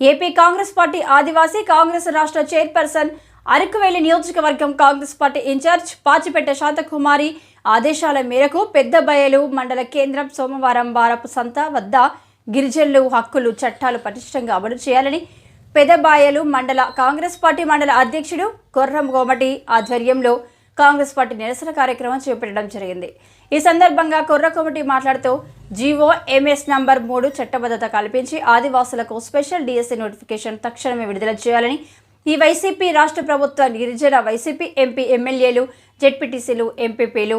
AP Congress party Adivasi Congress రాష్ట్ర chairperson Araku Valley నియోజకవర్గం Congress party in charge Pachipetta Shanthakumari ఆదేశాల మేరకు పెద్ద బయలు మండల కేంద్రం సోమవారం వారపు సంత వద్ద గిరిజనులు హక్కులు చట్టాలు పటిష్టంగా అమలు చేయాలని పెదబాయలు మండల కాంగ్రెస్ పార్టీ మండల అధ్యక్షుడు కొర్రం గోమటి ఆధ్వర్యంలో కాంగ్రెస్ పార్టీ నిరసన కార్యక్రమం చేపట్టడం జరిగింది. ఈ సందర్భంగా కొర్ర కమిటీ మాట్లాడుతూ జీవో ఎంఎస్ నంబర్ మూడు చట్టబద్ధత కల్పించి ఆదివాసులకు స్పెషల్ డిఎస్సీ నోటిఫికేషన్ తక్షణమే విడుదల చేయాలని ఈ వైసీపీ రాష్ట్ర ప్రభుత్వ గిరిజన వైసీపీ ఎంపీ ఎమ్మెల్యేలు జెడ్పీటీసీలు ఎంపీపీలు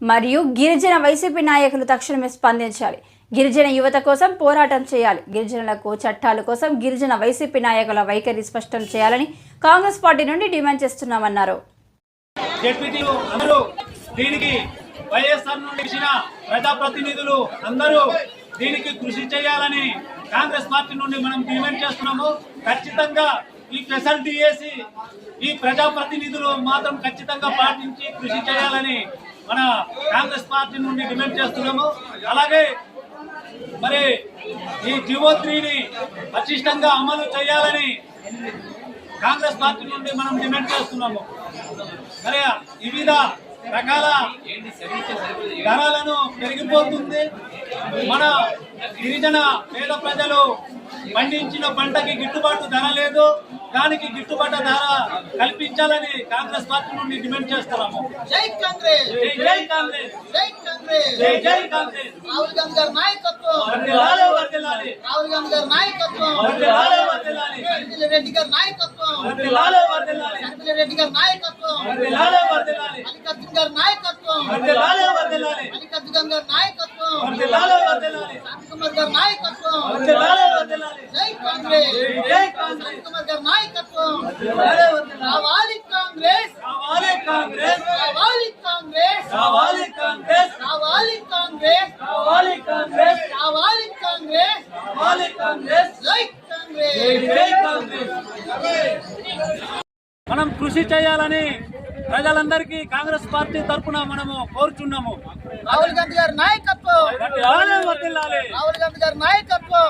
మరియు గిరిజన వైసీపీ నాయకులు తక్షణమే స్పందించాలి. గిరిజన యువత కోసం పోరాటం చేయాలి. గిరిజనులకు చట్టాల కోసం గిరిజన వైసీపీ నాయకుల వైఖరి స్పష్టం చేయాలని కాంగ్రెస్ పార్టీ నుండి డిమాండ్ చేస్తున్నామన్నారు. జెడ్పీటీలు అందరూ దీనికి వైఎస్ఆర్ నుండి ఇచ్చిన ప్రజాప్రతినిధులు అందరూ దీనికి కృషి చేయాలని కాంగ్రెస్ పార్టీ నుండి మనం డిమాండ్ చేస్తున్నాము. ఖచ్చితంగా ఈ ఫెసిలిటీ వేసి ఈ ప్రజాప్రతినిధులు మాత్రం ఖచ్చితంగా పాటించి కృషి చేయాలని మన కాంగ్రెస్ పార్టీ నుండి డిమాండ్ చేస్తున్నాము. అలాగే మరి ఈ జీవో త్రీని పటిష్టంగా అమలు చేయాలని కాంగ్రెస్ పార్టీ నుండి మనం డిమాండ్ చేస్తున్నాము. మరి వివిధ రకాల ధరలను పెరిగిపోతుంది. మన గిరిజన పేద ప్రజలు పండించిన పంటకి గిట్టుబాటు ధర లేదు. దానికి గిట్టుబాటు ధర కల్పించాలని కాంగ్రెస్ పార్టీ నుండి డిమాండ్ చేస్తున్నాము. జై కాంగ్రెస్! జై కాంగ్రెస్! కాంగ్రెస్. జై జై కాంగ్రెస్. రాహుల్ గాంధీ గారి నాయకత్వం. వర్ధిల్లాలి వర్ధిల్లాలి. రాహుల్ గాంధీ గారి నాయకత్వం. వర్ధిల్లాలి వర్ధిల్లాలి. సరిపిల్లి రెడ్డి గారి నాయకత్వం. వర్ధిల్లాలి వర్ధిల్లాలి. సరిపిల్లి రెడ్డి గారి నాయకత్వం. వర్ధిల్లాలి వర్ధిల్లాలి. మల్లికార్జున గారి నాయకత్వం. వర్ధిల్లాలి వర్ధిల్లాలి. మల్లికార్జున గారి నాయకత్వం. వర్ధిల్లాలి వర్ధిల్లాలి. శాంతకుమార్ గారి నాయకత్వం. వర్ధిల్లాలి వర్ధిల్లాలి. జై కాంగ్రెస్. జై కాంగ్రెస్. శాంతకుమార్ గారి నాయకత్వం. వర్ధిల్లాలి వర్ధిల్లాలి రావాలి కాంగ్రెస్ కావాలి కాంగ్రెస్ రావాలి కాంగ్రెస్ కావాలి కాంగ్రెస్ రావాలి కాంగ్రెస్ కావాలి కాంగ్రెస్ రావాలి కాంగ్రెస్ కావాలి కాంగ్రెస్ జై జై కాంగ్రెస్ జై కాంగ్రెస్ మనం కృషి చేయాలని ప్రజలందరికీ కాంగ్రెస్ పార్టీ తరఫున మనము కోరుచున్నాము. రాహుల్ గాంధీ గారి నాయకత్వం. రాహుల్ గాంధీ గారి నాయకత్వం.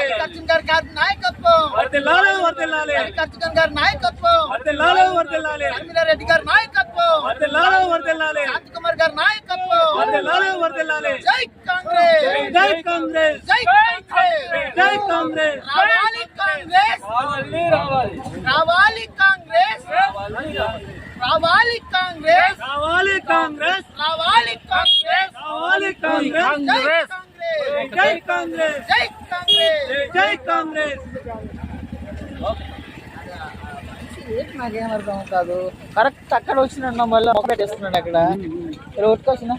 మల్లికార్జున గారి గారి నాయకత్వం. మల్లికార్జున గారి నాయకత్వం. రెడ్డి గారి నాయకత్వం. వర్ధిల్లాలి. శాంతకుమార్ గారి నాయకత్వం. జై కాంగ్రెస్ జై కాంగ్రెస్. జై కాంగ్రెస్. జై కాంగ్రెస్ రావాలి కాంగ్రెస్. రావాలి రావాలి. రావాలి కాంగ్రెస్. రావాలి కాంగ్రెస్. కావాలి కాంగ్రెస్. రావాలి కాంగ్రెస్. కాంగ్రెస్. జై కాంగ్రెస్. జై కాంగ్రెస్. జై కాంగ్రెస్. కాంగ్రెస్. నాకేం అర్థం కాదు కరెక్ట్ అక్కడ వచ్చిన మళ్ళీ ఒకటే చేస్తున్నాడు అక్కడ. ఇక్కడ ఒట్టుకొచ్చిన